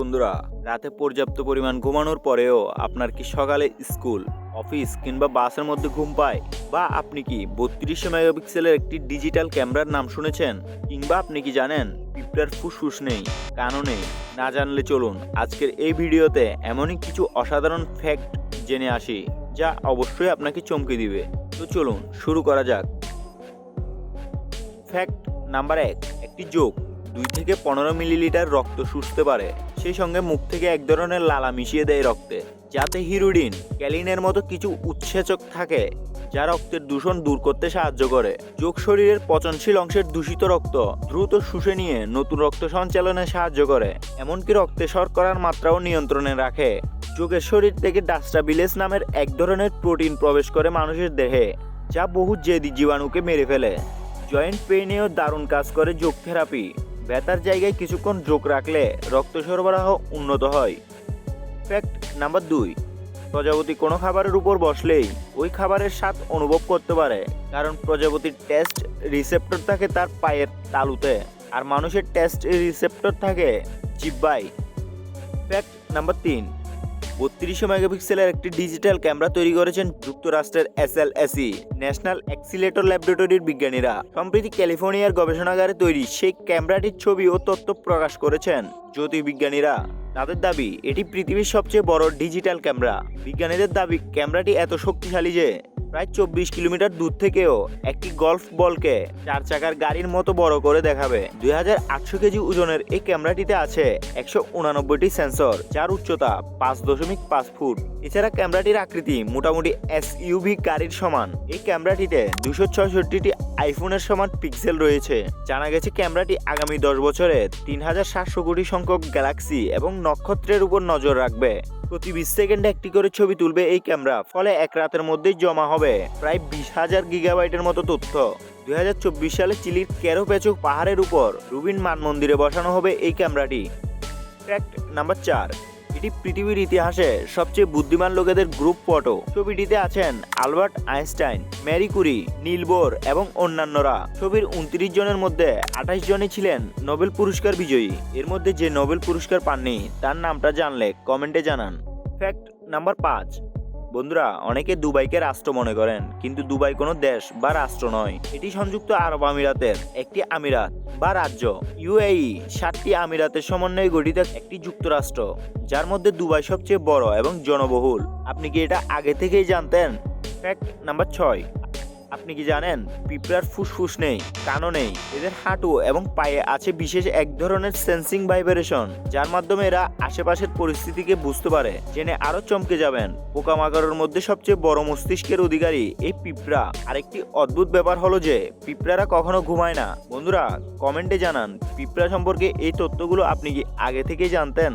বন্ধুরা, রাতে পর্যাপ্ত পরিমাণ ঘুমানোর পরেও আপনার কি সকালে স্কুল, অফিস কিংবা বাসের মধ্যে ঘুম পায়? বা আপনি কি বত্রিশশো মেগাপিক্সেলের একটি ডিজিটাল ক্যামেরার নাম শুনেছেন? কিংবা আপনি কি জানেন, পিঁপড়ার ফুসফুস নেই, কানও নেই? না জানলে চলুন, আজকের এই ভিডিওতে এমনই কিছু অসাধারণ ফ্যাক্ট জেনে আসি, যা অবশ্যই আপনাকে চমকে দিবে। তো চলুন, শুরু করা যাক। ফ্যাক্ট নাম্বার এক, একটি যোগ দুই থেকে পনেরো মিলিলিটার রক্ত শুষতে পারে। সেই সঙ্গে মুখ থেকে এক ধরনের লালা মিশিয়ে দেয় রক্তে, যাতে হিরোডিন ক্যালিনের মতো কিছু উৎসেচক থাকে, যা রক্তের দূষণ দূর করতে সাহায্য করে। যোগ শরীরের পচনশীল অংশের দূষিত রক্ত দ্রুত শুষে নিয়ে নতুন রক্ত সঞ্চালনে সাহায্য করে, এমনকি রক্তে শর্করার মাত্রাও নিয়ন্ত্রণে রাখে। যোগের শরীর থেকে ডাস্টাবিলেস নামের এক ধরনের প্রোটিন প্রবেশ করে মানুষের দেহে, যা বহু জেদি জীবাণুকে মেরে ফেলে। জয়েন্ট পেইনেও দারুণ কাজ করে যোগ থেরাপি। ব্যথার জায়গায় কিছুক্ষণ যোগ রাখলে রক্ত সরবরাহ উন্নত হয়। ফ্যাক্ট নাম্বার দুই, প্রজাপতি কোনো খাবারের উপর বসলেই ওই খাবারের স্বাদ অনুভব করতে পারে, কারণ প্রজাপতির টেস্ট রিসেপ্টর থাকে তার পায়ের তালুতে, আর মানুষের টেস্ট রিসেপ্টর থাকে জিব্বাই ফ্যাক্ট নাম্বার তিন বত্রিশশো মেগাপিক্সেলের একটি ডিজিটাল ক্যামেরা তৈরি করেছেন যুক্তরাষ্ট্রের S L A C national accelerator ল্যাবরেটরির বিজ্ঞানীরা। সম্প্রতি ক্যালিফোর্নিয়ার গবেষণাগারে তৈরি সেই ক্যামেরাটির ছবি ও তথ্য প্রকাশ করেছেন জ্যোতির্বিজ্ঞানীরা। তাদের দাবি, এটি পৃথিবীর সবচেয়ে বড় ডিজিটাল ক্যামেরা। বিজ্ঞানীদের দাবি, ক্যামেরাটি এত শক্তিশালী যে প্রায় চব্বিশ কিলোমিটার দূর থেকেও একটি গল্ফ বলকে চার চাকার গাড়ির মতো বড় করে দেখাবে। দুই হাজার আটশো কেজি ওজনের এই ক্যামেরাটিতে আছে একশো উনানব্বইটি সেন্সর, যার উচ্চতা পাঁচ দশমিক পাঁচ ফুট। এছাড়া ক্যামেরাটির আকৃতি মোটামুটি এস ইউভি গাড়ির সমান। এই ক্যামেরাটিতে দুশো ছয়ষট্টিটি আইফোনের সমান পিক্সেল রয়েছে। জানা গেছে ক্যামেরাটি আগামী দশ বছরে তিন হাজার সাতশো কোটি সংখ্যক গ্যালাক্সি এবং নক্ষত্রের উপর নজর রাখবে। প্রতি বিশ সেকেন্ডে একটি করে ছবি তুলবে এই ক্যামেরা, ফলে এক রাতের মধ্যেই জমা হবে প্রায় বিশ হাজার গিগাবাইটের মতো তথ্য। দুই হাজার চব্বিশ সালে চিলির কেরো পেচুক পাহাড়ের উপর রুবিন মান মন্দিরে বসানো হবে এই ক্যামেরাটি। ফ্যাক্ট নাম্বার চার। এটি পৃথিবীর ইতিহাসে সবচেয়ে বুদ্ধিমান লোকেদের গ্রুপ ফটো। ছবিটিতে আছেন Albert Einstein, Marie Curie, Niels Bohr এবং অন্যান্যরা। ছবির উনত্রিশ জনের মধ্যে আঠাশ জনই ছিলেন নোবেল পুরস্কার বিজয়ী। এর মধ্যে যে নোবেল পুরস্কার পাননি, তার নামটা জানলে কমেন্টে জানান। ফ্যাক্ট নাম্বার পাঁচ বন্ধুরা, অনেকে দুবাইকে রাষ্ট্র মনে করেন, কিন্তু দুবাই কোনো দেশ বা রাষ্ট্র নয়। এটি সংযুক্ত আরব আমিরাতের একটি আমিরাত বা রাজ্য। ইউএই সাতটি আমিরাতের সমন্বয়ে গঠিত একটি যুক্তরাষ্ট্র, যার মধ্যে দুবাই সবচেয়ে বড় এবং জনবহুল। আপনি কি এটা আগে থেকেই জানতেন? ফ্যাক্ট নাম্বার ছয়। আপনি কি জানেন, পিঁপড়ার ফুসফুস নেই, কানও নেই, এদের হাঁটু এবং পায়ে আছে বিশেষ এক ধরনের সেন্সিং ভাইব্রেশন, যার মাধ্যমে এরা আশেপাশের পরিস্থিতিকে বুঝতে পারে, জেনে আরও চমকে যাবেন। পোকামাকড়ের মধ্যে সবচেয়ে বড় মস্তিষ্কের অধিকারী এই পিঁপড়া। আরেকটি অদ্ভুত ব্যাপার হলো যে, পিঁপড়ারা কখনো ঘুমায় না। বন্ধুরা, কমেন্টে জানান, পিঁপড়া সম্পর্কে এই তথ্যগুলো আপনি কি আগে থেকেই জানতেন?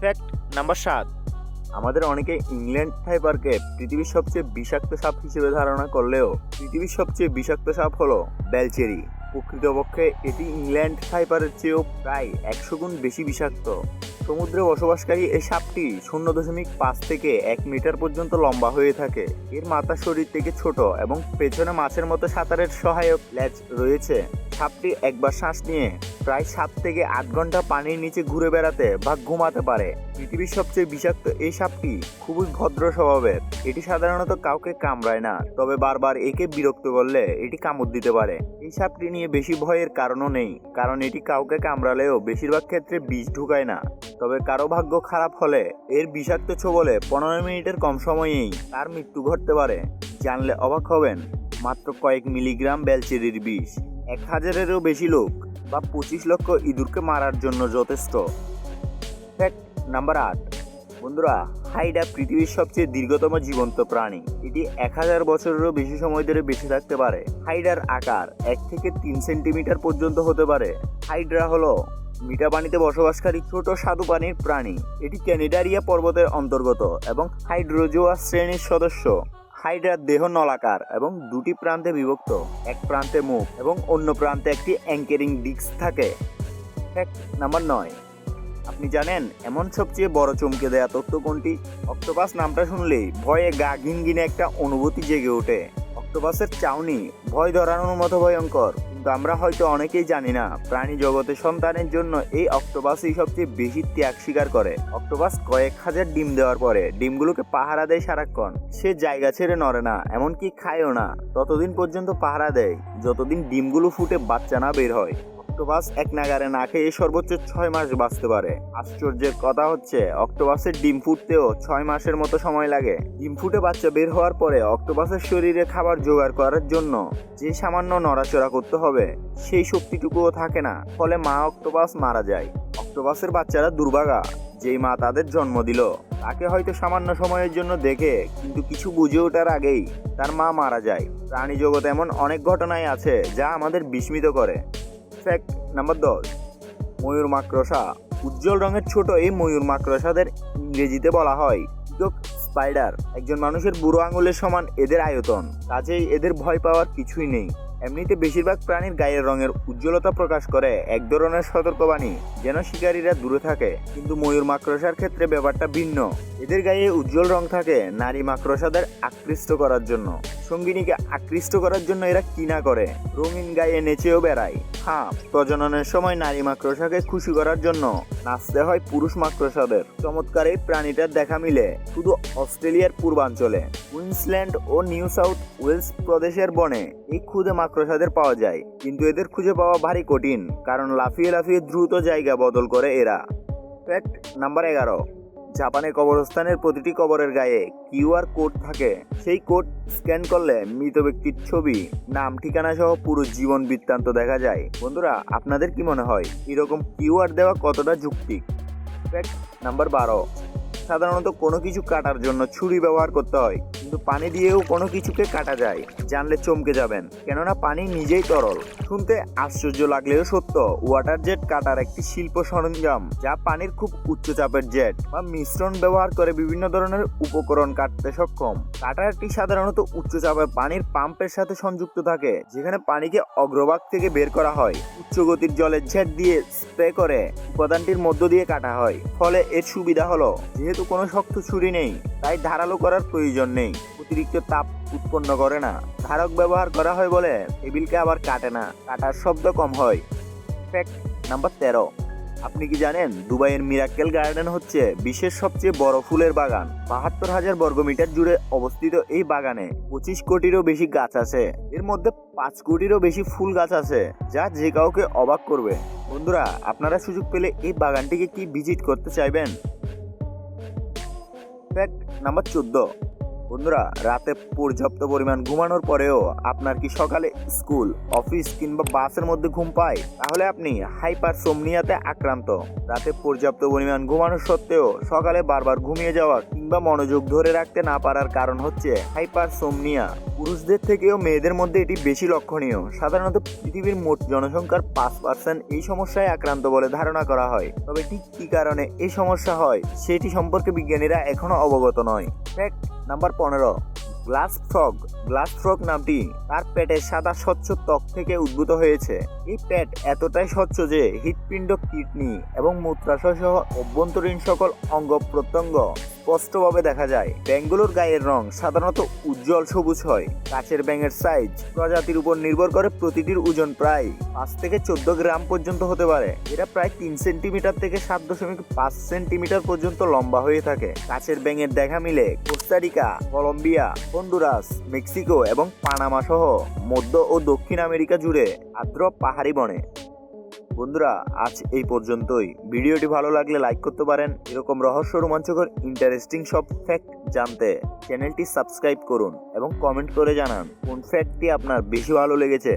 ফ্যাক্ট নাম্বার সাত। আমাদের অনেকে ইংল্যান্ড ফাইবারকে পৃথিবীর সবচেয়ে বিষাক্ত সাপ হিসেবে ধারণা করলেও পৃথিবীর সবচেয়ে বিষাক্ত সাপ হলো বেলচেরি। প্রকৃতপক্ষে এটি ইংল্যান্ড ফাইবারের চেয়েও প্রায় একশো গুণ বেশি বিষাক্ত। সমুদ্রে বসবাসকারী এই সাপটি শূন্য দশমিক পাঁচ থেকে এক মিটার পর্যন্ত লম্বা হয়ে থাকে। এর মাথা শরীর থেকে ছোট এবং পেছনে মাছের মতো সাঁতারের সহায়ক ল্যাজ রয়েছে। সাপটি একবার শ্বাস নিয়ে প্রায় সাত থেকে আট ঘণ্টা পানির নিচে ঘুরে বেড়াতে বা ঘুমাতে পারে। পৃথিবীর সবচেয়ে বিষাক্ত এই সাপটি খুবই ভদ্র স্বভাবের। এটি সাধারণত কাউকে কামড়ায় না, তবে বারবার একে বিরক্ত করলে এটি কামড় দিতে পারে। এই সাপটি নিয়ে বেশি ভয়ের কারণও নেই, কারণ এটি কাউকে কামড়ালেও বেশিরভাগ ক্ষেত্রে বিষ ঢুকায় না। তবে কারও ভাগ্য খারাপ হলে এর বিষাক্ত ছোবলে পনেরো মিনিটের কম সময়েই তার মৃত্যু ঘটতে পারে। জানলে অবাক হবেন, মাত্র কয়েক মিলিগ্রাম বেলচেরির বিষ। এক হাজারেরও বেশি লোক বা পঁচিশ লক্ষ ইঁদুরকে মারার জন্য যথেষ্ট। ফ্যাক্ট নাম্বার আট। বন্ধুরা, হাইডা পৃথিবীর সবচেয়ে দীর্ঘতম জীবন্ত প্রাণী। এটি এক হাজার বছরেরও বেশি সময় ধরে বেঁচে থাকতে পারে। হাইডার আকার এক থেকে তিন সেন্টিমিটার পর্যন্ত হতে পারে। হাইড্রা হলো মিঠা পানিতে বসবাসকারী ছোট স্বাদু পানির প্রাণী। এটি ক্যানিডারিয়া পর্বতের অন্তর্গত এবং হাইড্রোজোয়া শ্রেণির সদস্য। হাইড্রার দেহ নলাকার এবং দুটি প্রান্তে বিভক্ত। এক প্রান্তে মুখ এবং অন্য প্রান্তে একটি অ্যাঙ্কেরিং ডিস্ক থাকে। ফ্যাক্ট নাম্বার নয়। আপনি জানেন, এমন সবচেয়ে বড় চমকে দেয়া তথ্য কোনটি? অক্টোপাস নামটা শুনলেই ভয়ে গা ঘিনঘিনে একটা অনুভূতি জেগে ওঠে। অক্টোপাসের চাউনি। ভয় ধরানোর মতো ভয়ঙ্কর। কিন্তু আমরা হয়তো অনেকেই জানি না, প্রাণী জগতে সন্তানের জন্য এই অক্টোপাসই সবচেয়ে বেশি ত্যাগ স্বীকার করে। অক্টোপাস কয়েক হাজার ডিম দেওয়ার পরে ডিমগুলোকে পাহারা দেয় সারাক্ষণ। সে জায়গা ছেড়ে নড়ে না, এমনকি খায়ও না। ততদিন পর্যন্ত পাহারা দেয়, যতদিন ডিমগুলো ফুটে বাচ্চা না বের হয়। অক্টোপাস এক নাগারে না খেয়ে সর্বোচ্চ ছয় মাস বাঁচতে পারে। আশ্চর্যের কথা হচ্ছে, অক্টোপাসের ডিম ফুটতেও ছয় মাসের মতো সময় লাগে। ডিম ফুটে বাচ্চা বের হওয়ার পরে অক্টোপাসের শরীরে খাবার জোগাড় করার জন্য যে সামান্য নড়াচড়া করতে হবে, সেই শক্তিটুকুও থাকে না। ফলে মা অক্টোপাস মারা যায়। অক্টোপাসের বাচ্চারা দুর্ভাগা, যেই মা তাদের জন্ম দিল। তাকে হয়তো সামান্য সময়ের জন্য দেখে, কিন্তু কিছু বুঝে ওঠার আগেই তার মা মারা যায়। প্রাণী জগতে এমন অনেক ঘটনাই আছে যা আমাদের বিস্মিত করে। ফ্যাক্ট নাম্বার দশ। ময়ূর মাকড়সা। উজ্জ্বল রঙের ছোট এই ময়ূর মাকড়সাদের ইংরেজিতে বলা হয় পিকক স্পাইডার একজন মানুষের বুড়ো আঙুলের সমান এদের আয়তন। কাজেই এদের ভয় পাওয়ার কিছুই নেই। এমনিতে বেশিরভাগ প্রাণীর গায়ের রঙের উজ্জ্বলতা প্রকাশ করে এক ধরনের সতর্কবাণী, যেন শিকারীরা দূরে থাকে। কিন্তু ময়ূর মাকড়সার ক্ষেত্রে ব্যাপারটা ভিন্ন। এদের গায়ে উজ্জ্বল রং থাকে নারী মাকড়সাদের আকৃষ্ট করার জন্য। সঙ্গিনীকে আকৃষ্ট করার জন্য এরা কি না করে? রঙিন গায়ে নেচেও বেড়ায়। হ্যাঁ প্রজননের সময় নারী মাকড়সাকে খুশি করার জন্য নাচতে হয় পুরুষ মাকড়সাদের। চমৎকার এই প্রাণীটার দেখা মিলে। শুধু অস্ট্রেলিয়ার পূর্বাঞ্চলে। কুইন্সল্যান্ড ও নিউ সাউথ ওয়েলস প্রদেশের বনে এই ক্ষুদে মাকড়সাদের পাওয়া যায়। কিন্তু এদের খুঁজে পাওয়া ভারী কঠিন, কারণ লাফিয়ে লাফিয়ে দ্রুত জায়গা বদল করে এরা। ফ্যাক্ট নাম্বার এগারো। জাপানে কবরস্থানের প্রতিটি কবরের গায়ে কিউআর কোড থাকে। সেই কোড স্ক্যান করলে মৃত ব্যক্তির ছবি, নাম, ঠিকানা সহ পুরো জীবন বৃত্তান্ত দেখা যায়। বন্ধুরা, আপনাদের কি মনে হয়, এরকম কিউআর দেওয়া কতটা যুক্তি ফ্যাক্ট নাম্বার বারো। সাধারণত কোনো কিছু কাটার জন্য ছুরি ব্যবহার করতে হয়। কিন্তু পানি দিয়েও কোনো কিছুকে কাটা যায়। জানলে চমকে যাবেন। কেননা পানি নিজেই তরল। শুনতে আশ্চর্য লাগলেও সত্য, ওয়াটার জেট কাটার একটি শিল্প সরঞ্জাম যা পানির খুব উচ্চ চাপের জেট বা মিশ্রণ ব্যবহার করে বিভিন্ন ধরনের উপকরণ কাটতে সক্ষম। কাটারটি সাধারণত উচ্চ চাপের পানির পাম্পের সাথে সংযুক্ত থাকে, যেখানে পানিকে অগ্রভাগ থেকে বের করা হয়। উচ্চ গতির জলের জেট দিয়ে স্প্রে করে উপাদানটির মধ্য দিয়ে কাটা হয়। ফলে এর সুবিধা হলো, যেহেতু কোনো শক্ত ছুরি নেই। তাই ধারালো করার প্রয়োজন নেই। অতিরিক্ত তাপ উৎপন্ন করে না। ধারক ব্যবহার করা হয় বলে টেবিলকে আবার কাটে না। কাটার শব্দ কম হয়। ফ্যাক্ট নাম্বার তেরো। আপনি কি জানেন দুবাইয়ের মিরাক্কেল গার্ডেন হচ্ছে বিশ্বের সবচেয়ে বড় ফুলের বাগান। বাহাত্তর হাজার বর্গমিটার জুড়ে অবস্থিত এই বাগানে পঁচিশ কোটিরও বেশি গাছ আছে। এর মধ্যে পাঁচ কোটিরও বেশি ফুল গাছ আছে, যা যে কাউকে অবাক করবে। বন্ধুরা, আপনারা সুযোগ পেলে এই বাগানটিকে কি ভিজিট করতে চাইবেন? ফ্যাক্ট নাম্বার চোদ্দ। বন্ধুরা, রাতে পর্যাপ্ত পরিমাণ ঘুমানোর পরেও আপনার কি সকালে স্কুল, অফিস কিংবা বাসের মধ্যে ঘুম পায়? তাহলে আপনি হাইপার সোমনিয়াতে আক্রান্ত। রাতে পর্যাপ্ত পরিমাণ ঘুমানো সত্ত্বেও সকালে বারবার ঘুমিয়ে যাওয়া কিংবা মনোযোগ ধরে রাখতে না পারার কারণ হচ্ছে হাইপার সোমনিয়া পুরুষদের থেকেও মেয়েদের মধ্যে এটি বেশি লক্ষণীয়। সাধারণত পৃথিবীর মোট জনসংখ্যার পাঁচ পার্সেন্ট এই সমস্যায় আক্রান্ত বলে ধারণা করা হয়। তবে ঠিক কী কারণে এই সমস্যা হয়, সেটি সম্পর্কে বিজ্ঞানীরা এখনও অবগত নয়। ফ্যাক্ট নাম্বার পনেরো। গ্লাস ফ্রগ গ্লাস ফ্রগ নামটি তার পেটের সাদা স্বচ্ছ ত্বক থেকে উদ্ভূত হয়েছে। এই পেট এতটাই স্বচ্ছ যে হৃৎপিণ্ড, কিডনি এবং মূত্রাশয় সহ অভ্যন্তরীণ সকল অঙ্গ প্রত্যঙ্গ স্পষ্টভাবে দেখা যায়। ব্যাঙগুলোর গায়ের রং সাধারণত উজ্জ্বল সবুজ হয়। কাছের ব্যাঙের সাইজ প্রজাতির উপর নির্ভর করে প্রতিটির ওজন প্রায় পাঁচ থেকে চোদ্দ গ্রাম পর্যন্ত হতে পারে। এরা প্রায় তিন সেন্টিমিটার থেকে সাত দশমিক পাঁচ সেন্টিমিটার পর্যন্ত লম্বা হয়ে থাকে। কাছের ব্যাঙের দেখা মিলে Costa Rica, Colombia Honduras, Mexico এবং পানামা সহ মধ্য ও দক্ষিণ আমেরিকা জুড়ে আর্দ্র পাহাড়ি বনে। বন্ধুরা, আজ এই পর্যন্তই। ভিডিওটি ভালো লাগলে লাইক করতে পারেন। এরকম রহস্য রোমাঞ্চকর ইন্টারেস্টিং সব ফ্যাক্ট জানতে চ্যানেলটি সাবস্ক্রাইব করুন এবং কমেন্ট করে জানান কোন ফ্যাক্টটি আপনার বেশি ভালো লেগেছে।